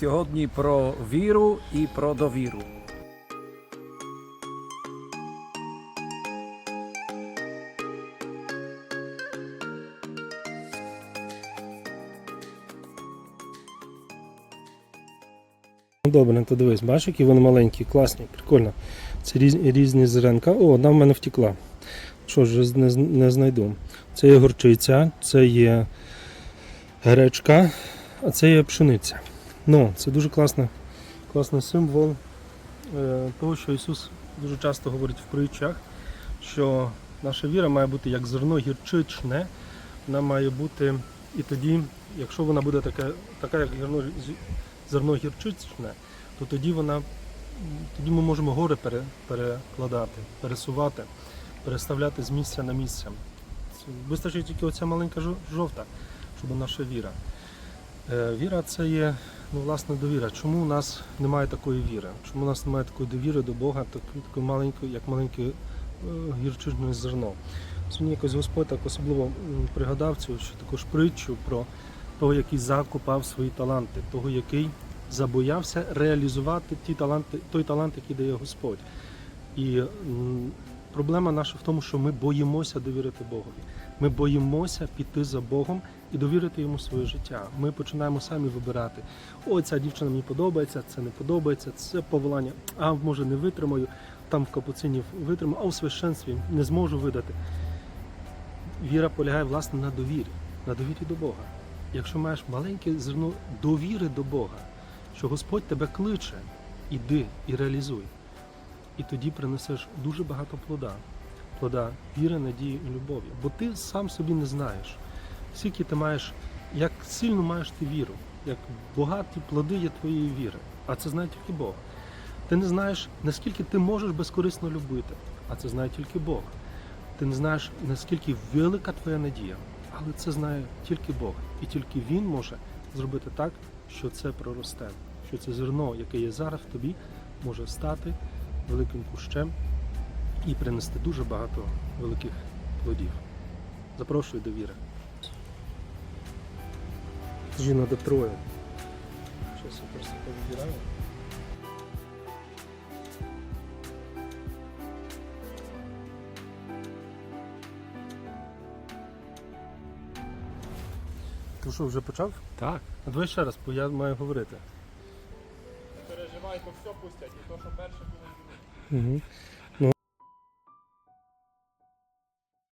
сьогодні про віру і про довіру. Ну, Добре, то дивись, бачиш, які вони маленькі, класні, прикольно. Це різні, різні зеренка. О, одна в мене втекла. Що ж, не, не знайду. Це є горчиця, це є гречка, а це є пшениця. Ну, це дуже класна, класний символ е, того, що Ісус дуже часто говорить в притчах, що наша віра має бути як зерно гірчичне, вона має бути і тоді, якщо вона буде така, така як зерно, зерно гірчичне, то тоді вона тоді ми можемо гори пере, перекладати, пересувати, переставляти з місця на місце. Вистачить тільки оця маленька жовта, щоб наша віра. Е, Віра це є ну, власне довіра. Чому у нас немає такої віри? Чому у нас немає такої довіри до Бога, такої, такої маленької, як маленьке е, гірчичне зерно? Сьогодні якось Господь так особливо пригадав цю ще також притчу про того, який закопав свої таланти, того, який забоявся реалізувати ті таланти, той талант, який дає Господь. І проблема наша в тому, що ми боїмося довірити Богові. Ми боїмося піти за Богом і довірити йому своє життя. Ми починаємо самі вибирати: ой, ця дівчина мені подобається, це не подобається, це повелання, а може не витримаю, там в капуцині витримаю, а у священстві не зможу видати. Віра полягає власне на довірі, на довірі до Бога. Якщо маєш маленьке зерно довіри до Бога, що Господь тебе кличе, іди і реалізуй. І тоді принесеш дуже багато плода, плода віри, надії і любові. Бо ти сам собі не знаєш, скільки ти маєш, як сильно маєш ти віру, як багаті плоди є твоєї віри, а це знає тільки Бог. Ти не знаєш, наскільки ти можеш безкорисно любити, а це знає тільки Бог. Ти не знаєш, наскільки велика твоя надія, але це знає тільки Бог. І тільки Він може зробити так, що це проросте, що це зерно, яке є зараз в тобі, може стати великим кущем і принести дуже багато великих плодів. Запрошую до віри. Жіна до троє. Зараз я просто повибираю. Ти що, вже почав? Так. А давай ще раз, бо я маю говорити. Не переживай, то все пустять, і то, що перше було. Угу.